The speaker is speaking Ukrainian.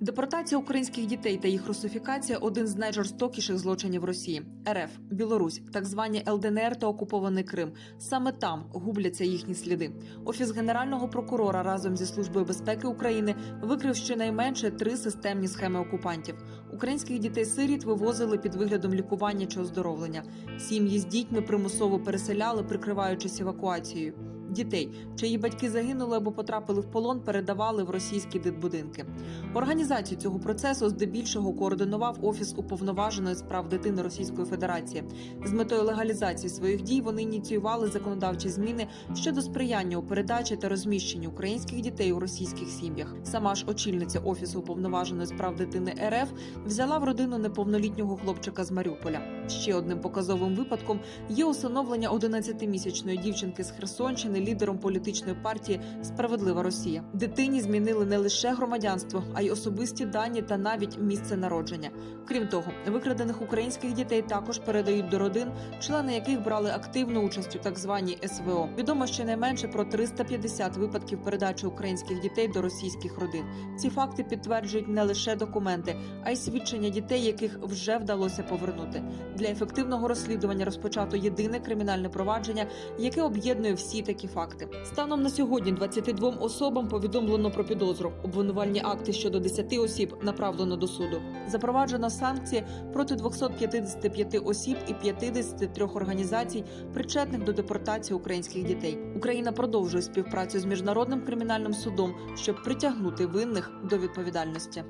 Депортація українських дітей та їх русифікація один з найжорстокіших злочинів Росії. РФ, Білорусь, так звані ЛДНР та окупований Крим. Саме там губляться їхні сліди. Офіс генерального прокурора разом зі службою безпеки України викрив щонайменше три системні схеми окупантів. Українських дітей-сиріт вивозили під виглядом лікування чи оздоровлення. Сім'ї з дітьми примусово переселяли, прикриваючись евакуацією. Дітей, чиї батьки загинули або потрапили в полон, передавали в російські дитбудинки. Організацію цього процесу здебільшого координував офіс уповноваженої з прав дитини Російської Федерації. З метою легалізації своїх дій вони ініціювали законодавчі зміни щодо сприяння у передачі та розміщенні українських дітей у російських сім'ях. Сама ж очільниця офісу уповноваженої з прав дитини РФ взяла в родину неповнолітнього хлопчика з Маріуполя. Ще одним показовим випадком є усиновлення 11-місячної дівчинки з Херсонщини лідером політичної партії Справедлива Росія. Дитині змінили не лише громадянство, а й особисті дані та навіть місце народження. Крім того, викрадених українських дітей також передають до родин, члени яких брали активну участь у так званій СВО. Відомо щонайменше про 350 випадків передачі українських дітей до російських родин. Ці факти підтверджують не лише документи, а й свідчення дітей, яких вже вдалося повернути. Для ефективного розслідування розпочато єдине кримінальне провадження, яке об'єднує всі такі факти. Станом на сьогодні 22 особам повідомлено про підозру. Обвинувальні акти щодо 10 осіб направлено до суду. Запроваджено санкції проти 255 осіб і 53 організацій, причетних до депортації українських дітей. Україна продовжує співпрацю з міжнародним кримінальним судом, щоб притягнути винних до відповідальності.